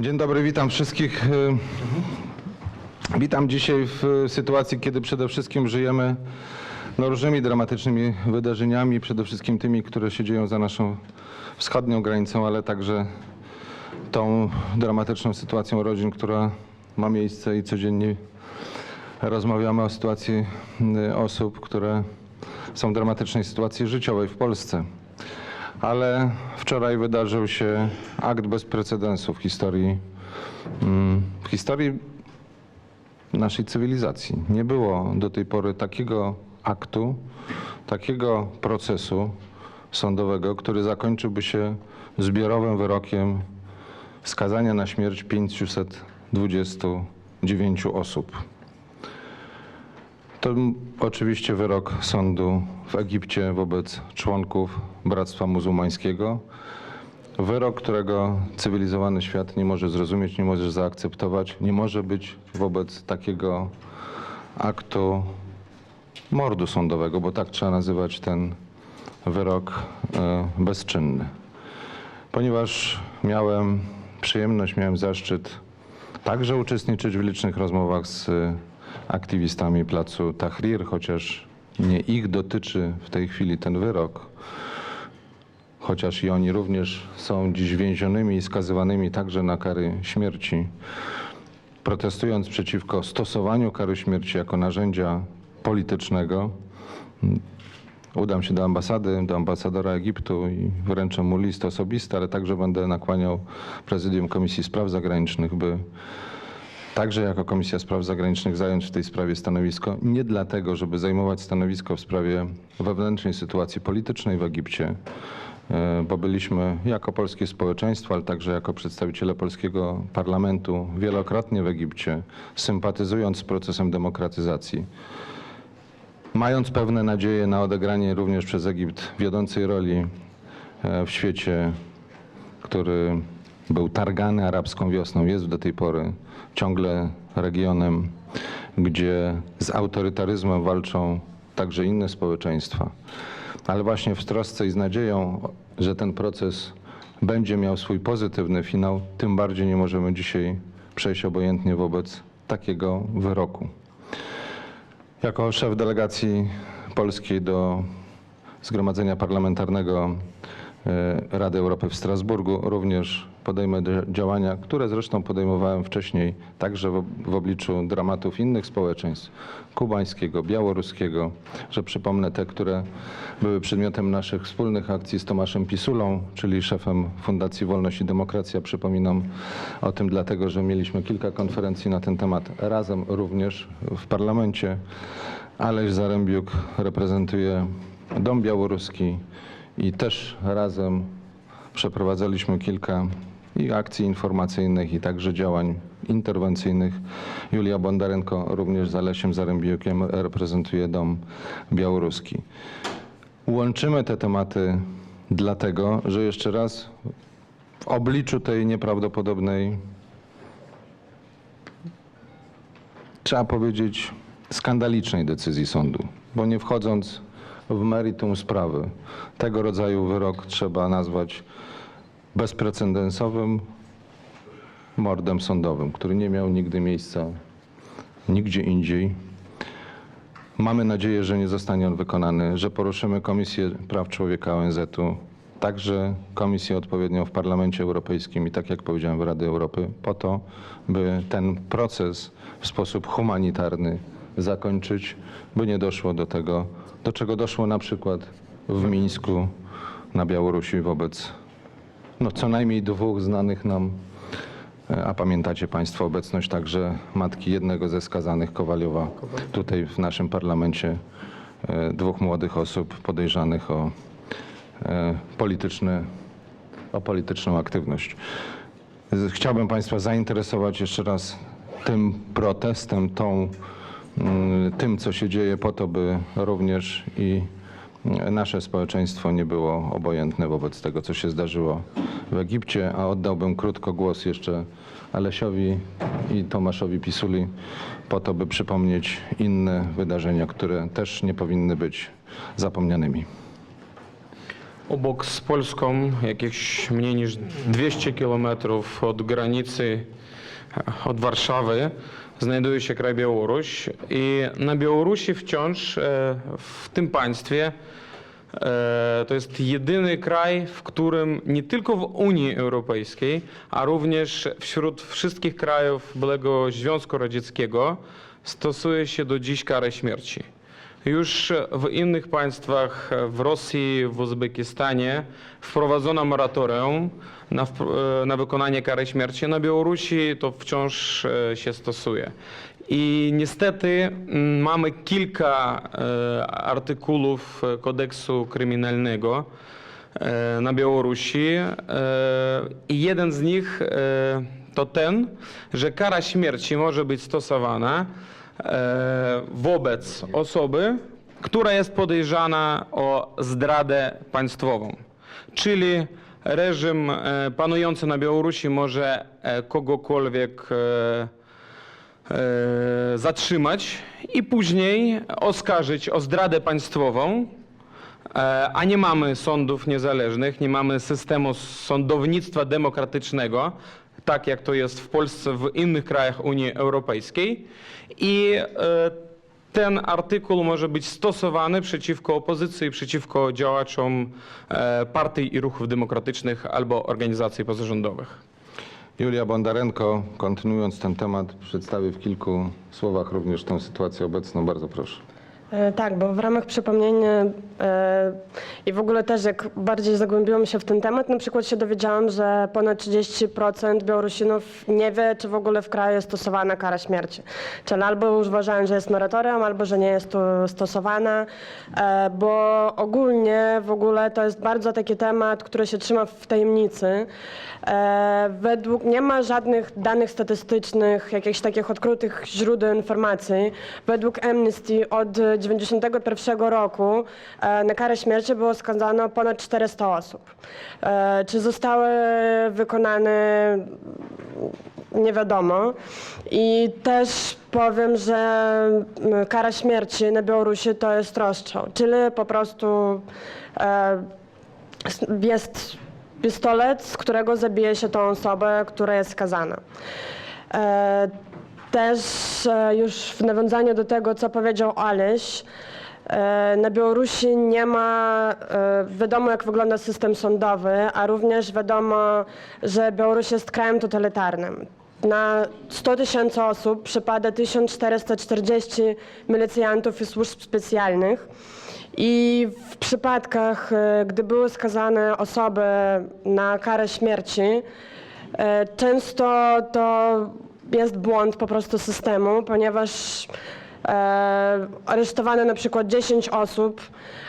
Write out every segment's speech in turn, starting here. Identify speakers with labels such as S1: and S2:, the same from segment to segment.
S1: Dzień dobry, witam wszystkich. Witam dzisiaj w sytuacji, kiedy przede wszystkim żyjemy no, różnymi dramatycznymi wydarzeniami, przede wszystkim tymi, które się dzieją za naszą wschodnią granicą, ale także tą dramatyczną sytuacją rodzin, która ma miejsce i codziennie rozmawiamy o sytuacji y, osób, które są w dramatycznej sytuacji życiowej w Polsce. Ale wczoraj wydarzył się akt bez precedensu w historii, mm, w historii naszej cywilizacji. Nie było do tej pory takiego aktu, takiego procesu sądowego, który zakończyłby się zbiorowym wyrokiem skazania na śmierć 529 osób. To oczywiście wyrok sądu w Egipcie wobec członków Bractwa Muzułmańskiego. Wyrok, którego cywilizowany świat nie może zrozumieć, nie może zaakceptować, nie może być wobec takiego aktu mordu sądowego, bo tak trzeba nazywać ten wyrok e, bezczynny. Ponieważ miałem przyjemność, miałem zaszczyt także uczestniczyć w licznych rozmowach z aktywistami placu Tahrir, chociaż nie ich dotyczy w tej chwili ten wyrok, chociaż i oni również są dziś więzionymi i skazywanymi także na kary śmierci, protestując przeciwko stosowaniu kary śmierci jako narzędzia politycznego, udam się do ambasady, do ambasadora Egiptu i wręczę mu list osobisty, ale także będę nakłaniał prezydium Komisji Spraw Zagranicznych, by także jako Komisja Spraw Zagranicznych zająć w tej sprawie stanowisko. Nie dlatego, żeby zajmować stanowisko w sprawie wewnętrznej sytuacji politycznej w Egipcie, e, bo byliśmy jako polskie społeczeństwo, ale także jako przedstawiciele polskiego parlamentu wielokrotnie w Egipcie, sympatyzując z procesem demokratyzacji mając pewne nadzieje na odegranie również przez Egipt wiodącej roli e, w świecie, który był targany arabską wiosną, jest do tej pory ciągle regionem, gdzie z autorytaryzmem walczą także inne społeczeństwa. Ale właśnie w trosce i z nadzieją, że ten proces będzie miał swój pozytywny finał, tym bardziej nie możemy dzisiaj przejść obojętnie wobec takiego wyroku. Jako szef delegacji polskiej do Zgromadzenia Parlamentarnego Rady Europy w Strasburgu również podejmę dzia- działania, które zresztą podejmowałem wcześniej, także w, w obliczu dramatów innych społeczeństw, kubańskiego, białoruskiego, że przypomnę te, które były przedmiotem naszych wspólnych akcji z Tomaszem Pisulą, czyli szefem Fundacji Wolność i Demokracja. Przypominam o tym dlatego, że mieliśmy kilka konferencji na ten temat razem również w parlamencie. Aleś Zarębiuk reprezentuje Dom Białoruski i też razem przeprowadzaliśmy kilka i akcji informacyjnych, i także działań interwencyjnych. Julia Bondarenko również z Alesiem Zarębiukiem reprezentuje Dom Białoruski. Łączymy te tematy dlatego, że jeszcze raz w obliczu tej nieprawdopodobnej, trzeba powiedzieć, skandalicznej decyzji sądu, bo nie wchodząc w meritum sprawy, tego rodzaju wyrok trzeba nazwać bezprecedensowym mordem sądowym, który nie miał nigdy miejsca nigdzie indziej. Mamy nadzieję, że nie zostanie on wykonany, że poruszymy Komisję Praw Człowieka ONZ-u, także komisję odpowiednią w Parlamencie Europejskim i tak jak powiedziałem w Rady Europy, po to, by ten proces w sposób humanitarny zakończyć, by nie doszło do tego, do czego doszło na przykład w Mińsku na Białorusi wobec no, co najmniej dwóch znanych nam, e, a pamiętacie Państwo obecność także matki jednego ze skazanych Kowaliowa tutaj w naszym parlamencie, e, dwóch młodych osób podejrzanych o e, o polityczną aktywność. Chciałbym Państwa zainteresować jeszcze raz tym protestem, tą, tym, co się dzieje po to, by również i mm, nasze społeczeństwo nie było obojętne wobec tego, co się zdarzyło w Egipcie, a oddałbym krótko głos jeszcze Alesiowi i Tomaszowi Pisuli po to, by przypomnieć inne wydarzenia, które też nie powinny być zapomnianymi.
S2: obok z Polską, jakieś mniej niż 200 kilometrów od granicy, od Warszawy, znajduje się kraj Białoruś i na Białorusi wciąż, e, w tym państwie, E, To jest jedyny kraj, w którym nie tylko w Unii Europejskiej, a również wśród wszystkich krajów byłego Związku Radzieckiego stosuje się do dziś karę śmierci. Już w innych państwach, w Rosji, w Uzbekistanie wprowadzono moratorium na, na wykonanie kary śmierci. Na Białorusi to wciąż e, się stosuje. I niestety mamy kilka e, artykułów e, kodeksu kryminalnego na Białorusi i jeden z nich to ten, że kara śmierci może być stosowana e, wobec osoby, która jest podejrzana o zdradę państwową. Czyli reżim e, panujący na Białorusi może e, kogokolwiek zatrzymać i później oskarżyć o zdradę państwową, a nie mamy sądów niezależnych, nie mamy systemu sądownictwa demokratycznego, tak jak to jest w Polsce, w innych krajach Unii Europejskiej. I e, ten artykuł może być stosowany przeciwko opozycji, przeciwko działaczom e, partii i ruchów demokratycznych albo organizacji pozarządowych.
S1: Julia Bondarenko, kontynuując ten temat, przedstawi w kilku słowach również tę sytuację obecną. Bardzo proszę.
S3: E, Tak, bo w ramach przypomnienia e, i w ogóle też jak bardziej zagłębiłam się w ten temat, na przykład się dowiedziałam, że ponad 30% Białorusinów nie wie, czy w ogóle w kraju jest stosowana kara śmierci. Czyli albo uważają, że jest moratorium, albo że nie jest to stosowana, e, bo ogólnie w ogóle to jest bardzo taki temat, który się trzyma w tajemnicy. E, Według nie ma żadnych danych statystycznych, jakichś takich odkrytych źródeł informacji. Według Amnesty od 1991 roku e, na karę śmierci było skazano ponad 400 osób. E, Czy zostały wykonane nie wiadomo. I też powiem, że kara śmierci na Białorusi to jest rozstrzał, czyli po prostu jest pistolet, z którego zabije się tą osobę, która jest skazana. E, też e, już w nawiązaniu do tego, co powiedział Aleś, e, na Białorusi nie ma, wiadomo jak wygląda system sądowy, a również wiadomo, że Białoruś jest krajem totalitarnym. Na 100 tysięcy osób przypada 1440 milicjantów i służb specjalnych. I w przypadkach, e, gdy były skazane osoby na karę śmierci, e, często to jest błąd po prostu systemu, ponieważ aresztowano na przykład 10 osób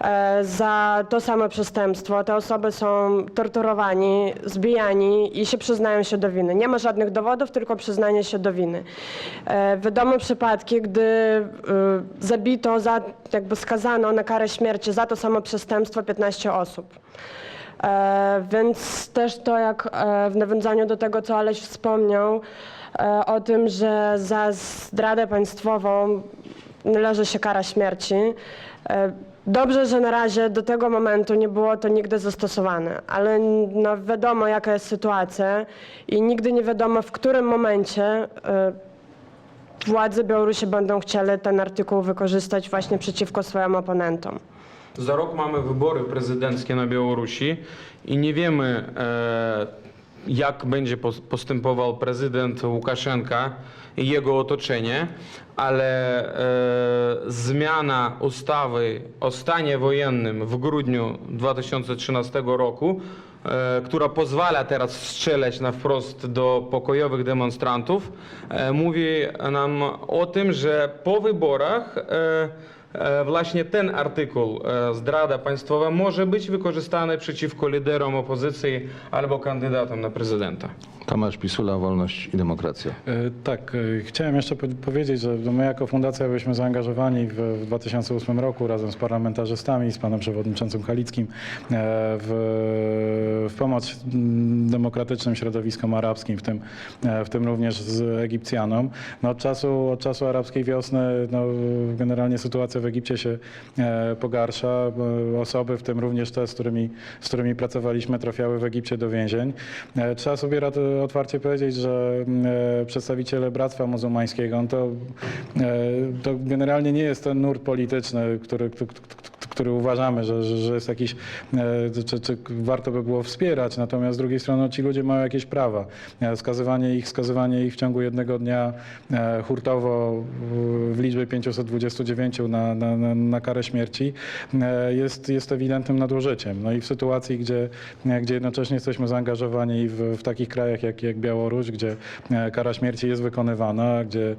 S3: e, za to samo przestępstwo. Te osoby są torturowani, zbijani i się przyznają się do winy. Nie ma żadnych dowodów, tylko przyznanie się do winy. E, wiadomo przypadki, gdy e, zabito, za, jakby skazano na karę śmierci za to samo przestępstwo 15 osób. E, więc też to, jak e, w nawiązaniu do tego, co Aleś wspomniał, e, o tym, że za zdradę państwową należy się kara śmierci. E, Dobrze, że na razie do tego momentu nie było to nigdy zastosowane, ale no, wiadomo, jaka jest sytuacja i nigdy nie wiadomo, w którym momencie e, władze Białorusi będą chcieli ten artykuł wykorzystać właśnie przeciwko swoim oponentom.
S2: Za rok mamy wybory prezydenckie na Białorusi i nie wiemy, e, jak będzie pos- postępował prezydent Łukaszenka i jego otoczenie, ale e, zmiana ustawy o stanie wojennym w grudniu 2013 roku, e, która pozwala teraz strzelać na wprost do pokojowych demonstrantów, e, mówi nam o tym, że po wyborach E, Właśnie ten artykuł, e, zdrada państwowa, może być wykorzystany przeciwko liderom opozycji albo kandydatom na prezydenta.
S1: Tomasz Pisula, Wolność i Demokracja.
S4: E, Tak, e, chciałem jeszcze po- powiedzieć, że my jako fundacja byliśmy zaangażowani w, w 2008 roku razem z parlamentarzystami, z panem przewodniczącym Halickim e, w, w pomoc demokratycznym środowiskom arabskim, w tym, e, w tym również z Egipcjanom. No od, czasu, od czasu arabskiej wiosny no, generalnie sytuacja w Egipcie się e, pogarsza. Osoby, w tym również te, z którymi, z którymi pracowaliśmy, trafiały w Egipcie do więzień. E, Trzeba sobie otwarcie powiedzieć, że e, przedstawiciele Bractwa Muzułmańskiego, to, to generalnie nie jest ten nurt polityczny, który, który, uważamy, że, że, że jest jakiś, e, czy, czy warto by było wspierać, natomiast z drugiej strony ci ludzie mają jakieś prawa. E, Skazywanie ich, skazywanie ich w ciągu jednego dnia e, hurtowo w- liczbie 529 na, na, na, karę śmierci jest, jest ewidentnym nadużyciem. No i w sytuacji, gdzie, gdzie jednocześnie jesteśmy zaangażowani w, w takich krajach jak, jak Białoruś, gdzie kara śmierci jest wykonywana, gdzie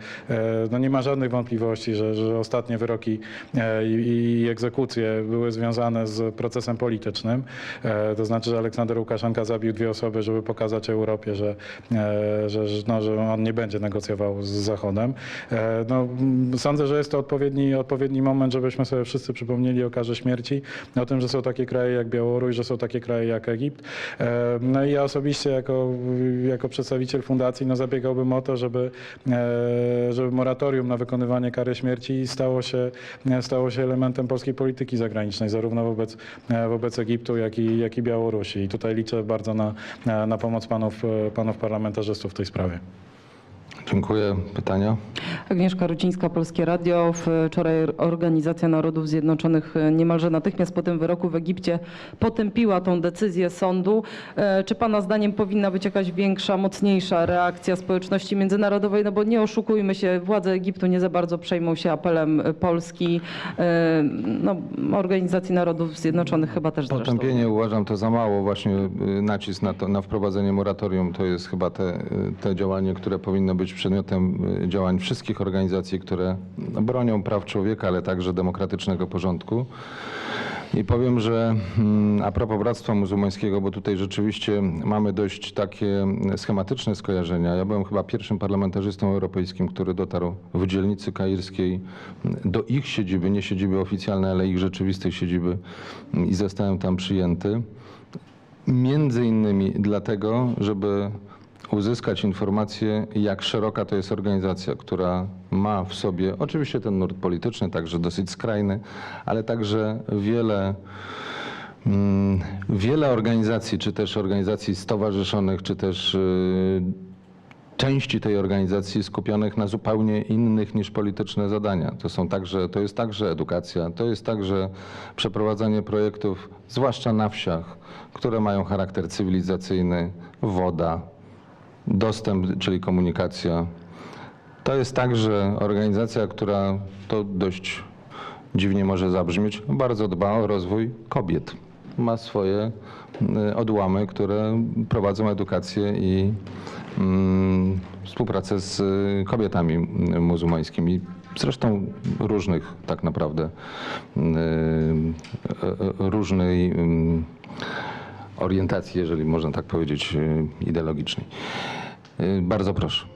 S4: no nie ma żadnych wątpliwości, że, że ostatnie wyroki i, i egzekucje były związane z procesem politycznym. E, To znaczy, że Aleksander Łukaszenka zabił dwie osoby, żeby pokazać Europie, że, e, że, no, że on nie będzie negocjował z Zachodem. E, No, sądzę, że jest to odpowiedni, odpowiedni moment, żebyśmy sobie wszyscy przypomnieli o karze śmierci, o tym, że są takie kraje jak Białoruś, że są takie kraje jak Egipt. No i ja osobiście jako, jako przedstawiciel fundacji no, zabiegałbym o to, żeby, żeby moratorium na wykonywanie kary śmierci stało się, stało się elementem polskiej polityki zagranicznej, zarówno wobec, e, wobec Egiptu, jak i, jak i Białorusi. I tutaj liczę bardzo na, na, na pomoc panów, e, panów parlamentarzystów w tej sprawie.
S1: Dziękuję. Pytania?
S5: Agnieszka Rucińska, Polskie Radio. Wczoraj Organizacja Narodów Zjednoczonych e, niemalże natychmiast po tym wyroku w Egipcie potępiła tą decyzję sądu. E, Czy Pana zdaniem powinna być jakaś większa, mocniejsza reakcja społeczności międzynarodowej? No bo nie oszukujmy się, władze Egiptu nie za bardzo przejmą się apelem e, Polski, no, Organizacji Narodów Zjednoczonych chyba też zresztą.
S1: Potępienie uważam to za mało. Właśnie nacisk na, to, na wprowadzenie moratorium to jest chyba te, te działanie, które powinno być przedmiotem y, działań wszystkich organizacji, które bronią praw człowieka, ale także demokratycznego porządku. I powiem, że mm, a propos Bractwa Muzułmańskiego, bo tutaj rzeczywiście mamy dość takie schematyczne skojarzenia. Ja byłem chyba pierwszym parlamentarzystą europejskim, który dotarł w dzielnicy kairskiej do ich siedziby, nie siedziby oficjalnej, ale ich rzeczywistej siedziby i zostałem tam przyjęty. Między innymi dlatego, żeby uzyskać informację, jak szeroka to jest organizacja, która ma w sobie oczywiście ten nurt polityczny, także dosyć skrajny, ale także wiele, mm, wiele organizacji, czy też organizacji stowarzyszonych, czy też y, części tej organizacji skupionych na zupełnie innych niż polityczne zadania. To, są także, to jest także edukacja, to jest także przeprowadzanie projektów, zwłaszcza na wsiach, które mają charakter cywilizacyjny, woda, dostęp, czyli komunikacja. To jest także organizacja, która to dość dziwnie może zabrzmieć, bardzo dba o rozwój kobiet. Ma swoje y, odłamy, które prowadzą edukację i mm, współpracę z y, kobietami y, muzułmańskimi. Zresztą różnych tak naprawdę, y, y, różnej y, orientacji, jeżeli można tak powiedzieć, y, ideologicznej. Y, Bardzo proszę.